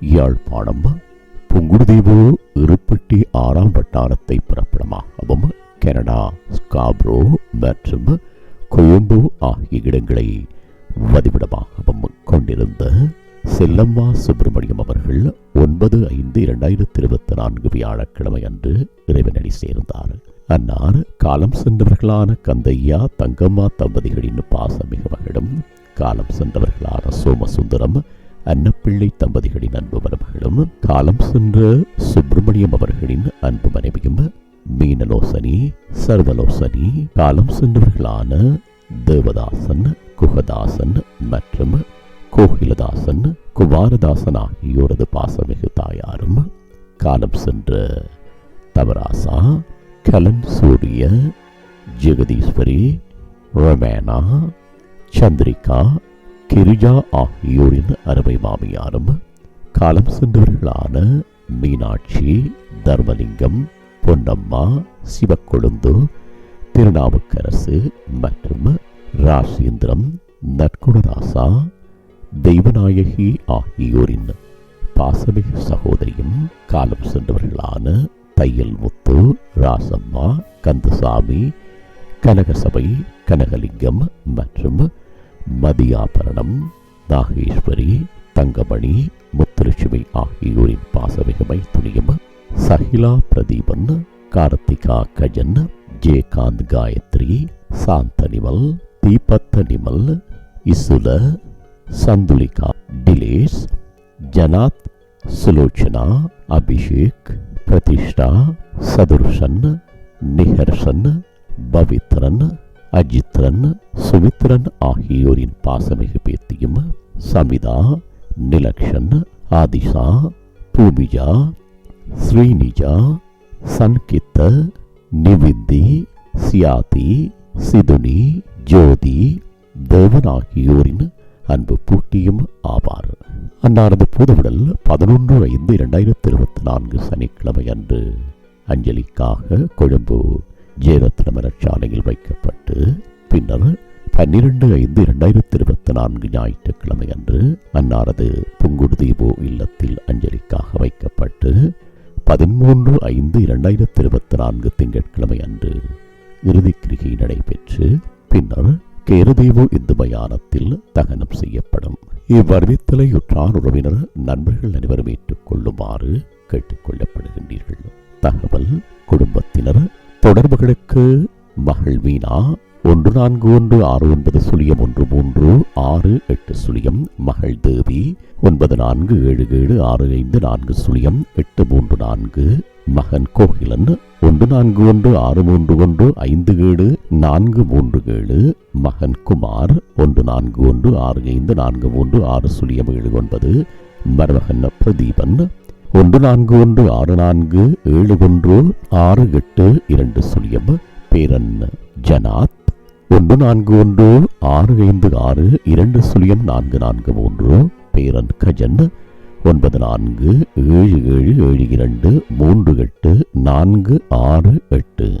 யாழ்ப்பாணம் புங்குடுதீவு இருப்பட்டி ஆறாம் வட்டாரத்தை பிறப்பிடமாகவும் Canada Scarborough மற்றும் கொழும்பு ஆகிய இடங்களை வதிவிடமாகவும் கொண்டிருந்த செல்லம்மா சுப்பிரமணியம் அவர்கள் ஒன்பது ஐந்து இரண்டாயிரத்தி இருபத்தி நான்கு வியாழக்கிழமை அன்று இறைவனடி சேர்ந்தார். அன்னார் காலம் சென்றவர்களான கந்தையா தங்கம்மா தம்பதிகளின் பாசமிக மகளும் காலம் சென்றவர்களான சோமசுந்தரம் அன்னப்பிள்ளை தம்பதிகளின் அன்பு மருமகளும் காலம் சென்ற சுப்பிரமணியம் அவர்களின் அன்பு மனைவியும் மீனலோசனி சர்வலோசனி காலம் சென்றவர்களான தேவதாசன் குகதாசன் மற்றும் கோகிலதாசன் குமாரதாசன் ஆகியோரது பாசமிகு தாயாரும் காலம் சென்ற தவராசா கலன் சூரிய ஜெகதீஸ்வரி ரொமேனா சந்திரிகா கிரிஜா ஆகியோரின் அருமை மாமியாரும் காலம் சென்றவர்களான மீனாட்சி தர்மலிங்கம் பொன்னம்மா சிவக்கொழுந்து திருநாவுக்கரசு மற்றும் ராசேந்திரம் நற்குணராசா தெய்வநாயகி ஆகியோரின் பாசமிகு சகோதரியும் காலம் சென்றவர்களான தையல் முத்து ராசம்மா கந்தசாமி கனகசபை கனகலிங்கம் மற்றும் மதியாபரணம் நாகேஸ்வரி தங்கமணி முத்துலட்சுமி ஆகியோரின் பாசமிகமை துணியம் சஹிலா பிரதீபன் கார்த்திகா கஜன் ஜெயகாந்த் காயத்ரி சாந்தனிமல் தீபத்த நிமல் இசுல சந்துலிகா டிலேஸ் ஜனாத் சுலோச்சனா அபிஷேக் பிரதிஷ்டா சதுர்ஷன் நிஹர்ஷன் பவித்ரன் அஜித்ரன் சுமித்ரன் ஆகியோரின் பாசமிகு பேத்தியும் சமிதா நிலக்ஷன் ஆதிஷா பூமிஜா ஸ்ரீனிஜா சன்கித்த நிவிந்தி சியாதி சிதுனி ஜோதி தேவன் ஆகியோரின் அன்பு பூட்டியும் ஆவார். அன்னாரது பூதவிடல் பதினொன்று ஐந்து இரண்டாயிரத்தி இருபத்தி நான்கு சனிக்கிழமை அன்று அஞ்சலிக்காக கொழும்பு. ஜெயரத்ன மரச்சாலையில் வைக்கப்பட்டு பின்னர் பன்னிரண்டு ஐந்து இரண்டாயிரத்தி இருபத்தி நான்கு ஞாயிற்றுக்கிழமை அன்று அன்னாரது புங்குடுதீபோ இல்லத்தில் அஞ்சலிக்காக வைக்கப்பட்டு பதிமூன்று ஐந்து இரண்டாயிரத்தி இருபத்தி நான்கு திங்கட்கிழமை அன்று இறுதிக்கிரிகை நடைபெற்று பின்னர் கேரதீவு இந்து மயானத்தில் தகனம் செய்யப்படும். இவ்வறிவித்தலை உற்றார் உறவினர் நண்பர்கள் அனைவரும் ஏற்றுக்கொள்ளுமாறு கேட்டுக்கொள்ளப்படுகின்றீர்கள் தகவல் குடும்பத்தினர் தொடர்புகளுக்கு மகள் வீணா ஒன்று நான்கு ஒன்று ஆறு ஒன்பது சுழியம் ஒன்று மூன்று ஆறு எட்டு சுழியம் மகள் தேவி ஒன்பது நான்கு ஏழு ஏழு ஆறு ஐந்து நான்கு சுழியம் எட்டு மூன்று நான்கு மகன் கோகிலன் ஒன்று நான்கு ஒன்று ஆறு மூன்று ஒன்று ஐந்து ஏழு நான்கு மூன்று ஏழு மகன் குமார் ஒன்று நான்கு ஒன்று ஆறு ஐந்து நான்கு மூன்று ஆறு சுழியம் ஏழு ஒன்பது மருமகன் பிரதீபன் ஒன்று நான்கு ஒன்று ஆறு நான்கு ஏழு ஒன்று ஆறு எட்டு இரண்டு சுழியம் பேரன் ஜனாத். ஒன்று நான்கு ஒன்று ஆறு ஐந்து ஆறு இரண்டு சுழியம் நான்கு நான்கு மூன்று பேரன் கஜன். ஒன்பது நான்கு ஏழு ஏழு ஏழு இரண்டு மூன்று எட்டு நான்கு ஆறு எட்டு.